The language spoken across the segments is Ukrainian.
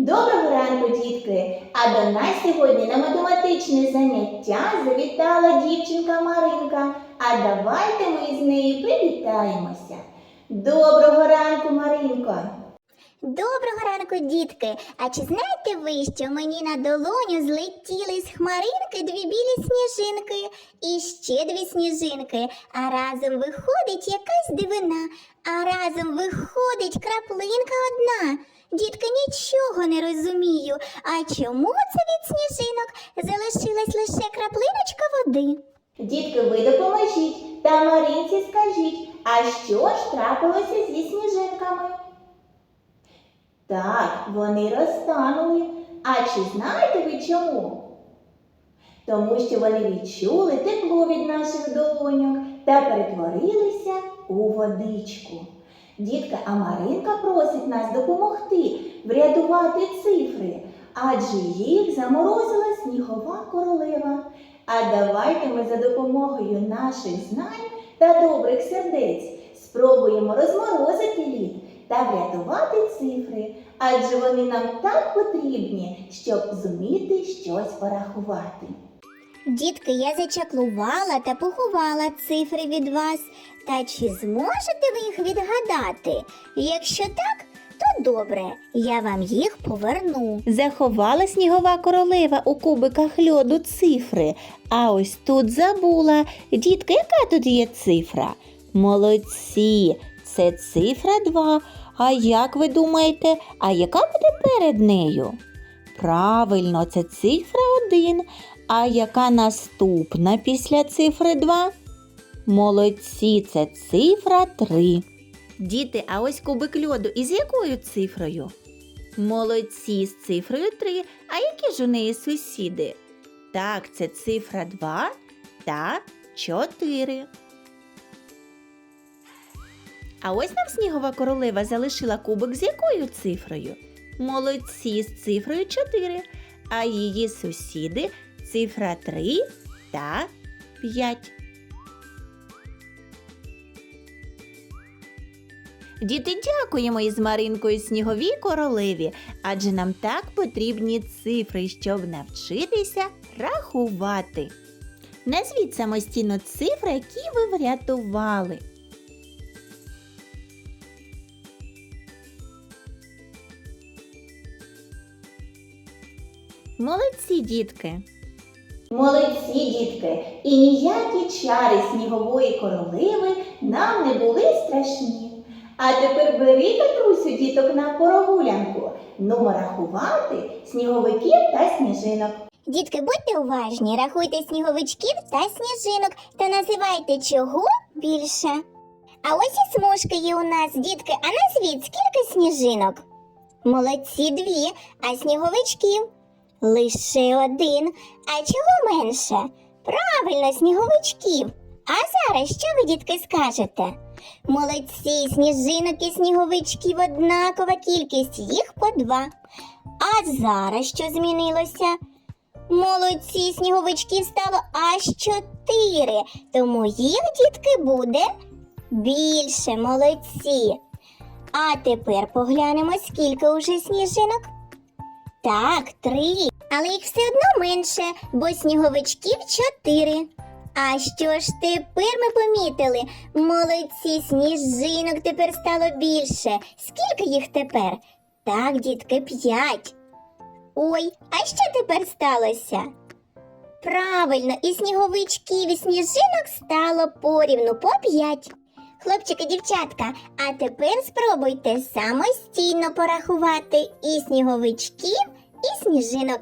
Доброго ранку, дітки! А до нас сьогодні на математичне заняття завітала дівчинка Маринка. А давайте ми з нею привітаємося. Доброго ранку, Маринко! Доброго ранку, дітки! А чи знаєте ви, що мені на долоню злетіли з хмаринки дві білі сніжинки і ще дві сніжинки, а разом виходить якась дивина, а разом виходить краплинка одна. Дітки нічого не розумію. А чому це від сніжинок залишилась лише краплиночка води? Дітки, ви допоможіть та Маринці скажіть, а що ж трапилося зі сніжинками? Так, вони розтанули. А чи знаєте ви чому? Тому що вони відчули тепло від наших долоньок та перетворилися у водичку. Дітка, а Маринка просить нас допомогти врятувати цифри, адже їх заморозила снігова королева. А давайте ми за допомогою наших знань та добрих сердець спробуємо розморозити лід та врятувати цифри, адже вони нам так потрібні, щоб зуміти щось порахувати. Дітки, я зачаклувала та поховала цифри від вас. Та чи зможете ви їх відгадати? Якщо так, то добре, я вам їх поверну. Заховала снігова королева у кубиках льоду цифри, а ось тут забула. Дітка, яка тут є цифра? Молодці, це цифра 2. А як ви думаєте, а яка буде перед нею? Правильно, це цифра 1. А яка наступна після цифри 2? Молодці, це цифра 3. Діти, а ось кубик льоду із якою цифрою? Молодці з цифрою 3. А які ж у неї сусіди? Так, це цифра 2 та 4. А ось нам снігова королева залишила кубик з якою цифрою? Молодці з цифрою 4. А її сусіди цифра 3 та 5. Діти, дякуємо із Маринкою Сніговій королеві, адже нам так потрібні цифри, щоб навчитися рахувати. Назвіть самостійно цифри, які ви врятували. Молодці, дітки! Молодці, дітки, і ніякі чари снігової королеви нам не були страшні. А тепер бери Катрусю діток на прогулянку. Нумо рахувати сніговиків та сніжинок. Дітки, будьте уважні, рахуйте сніговичків та сніжинок та називайте чого більше. А ось і смужки є у нас, дітки, а назвіть скільки сніжинок? Молодці дві, а сніговичків лише один. А чого менше? Правильно, сніговичків. А зараз що ви, дітки, скажете? Молодці, сніжинок і сніговичків однакова кількість, їх по два. А зараз що змінилося? Молодці, сніговичків стало аж чотири, тому їх, дітки, буде більше молодці. А тепер поглянемо, скільки уже сніжинок. Так, три. Але їх все одно менше, бо сніговичків чотири. А що ж тепер ми помітили? Молодці, сніжинок тепер стало більше. Скільки їх тепер? Так, дітки, п'ять. Ой, а що тепер сталося? Правильно, і сніговичків, і сніжинок стало порівну по п'ять. Хлопчики, дівчатка, а тепер спробуйте самостійно порахувати і сніговичків, і сніжинок.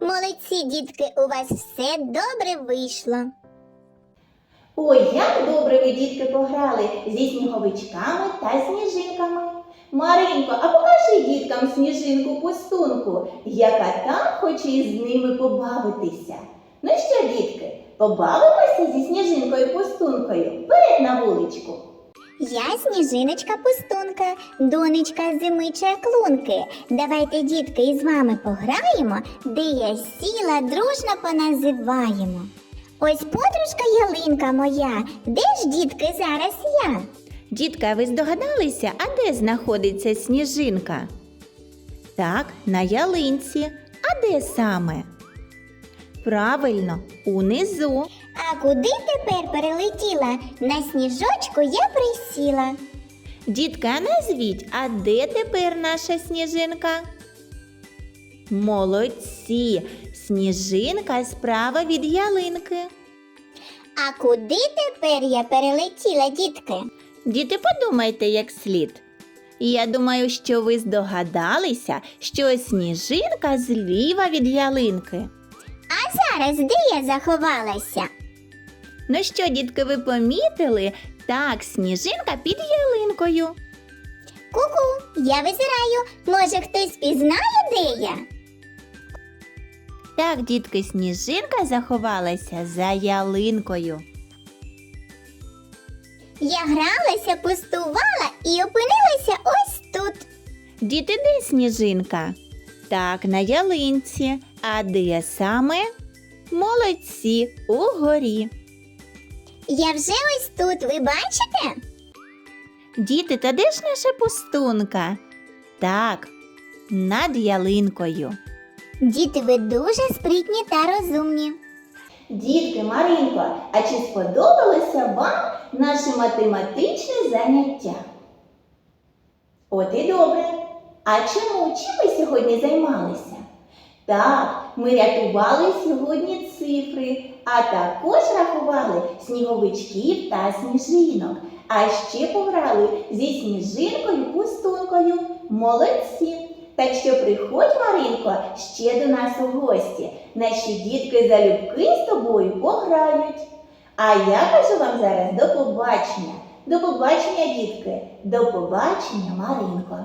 Молодці, дітки, у вас все добре вийшло. Ой, як добре ви, дітки, пограли зі сніговичками та сніжинками. Маринко, а покажи діткам сніжинку пустунку, яка там хоче із ними побавитися. Ну що, дітки, побавимося зі сніжинкою пустункою вперед на вуличку. Я сніжиночка пустунка, донечка зими чаклунки. Давайте, дітки, із вами пограємо, де я сіла, дружно поназиваємо. Ось подружка ялинка моя, де ж дітки зараз я? Дітка, ви здогадалися, а де знаходиться сніжинка? Так, на ялинці. А де саме? Правильно, унизу. А куди тепер перелетіла? На сніжочку я присіла. Дітка, назвіть, а де тепер наша сніжинка? Молодці! Сніжинка справа від ялинки. А куди тепер я перелетіла, дітки? Діти, подумайте як слід. Я думаю, що ви здогадалися, що сніжинка зліва від ялинки. А зараз де я заховалася? Ну що, дітки, ви помітили? Так, сніжинка під ялинкою. Ку-ку, я визираю. Може, хтось пізнає, де я? Так, дітки, сніжинка заховалася за ялинкою. Я гралася, пустувала і опинилася ось тут. Діти, де сніжинка? Так, на ялинці. А де саме? Молодці, угорі. Я вже ось тут, ви бачите? Діти, та де ж наша пустунка? Так, над ялинкою. Діти, ви дуже спритні та розумні. Дітки, Маринко, а чи сподобалося вам наше математичне заняття? От і добре. А чому? Чим ви сьогодні займалися? Так, ми рятували сьогодні цифри, а також рахували сніговичків та сніжинок. А ще пограли зі сніжинкою пустункою. Молодці! Так що приходь, Маринко, ще до нас у гості. Наші дітки залюбки з тобою пограють. А я кажу вам зараз до побачення. До побачення, дітки. До побачення, Маринко.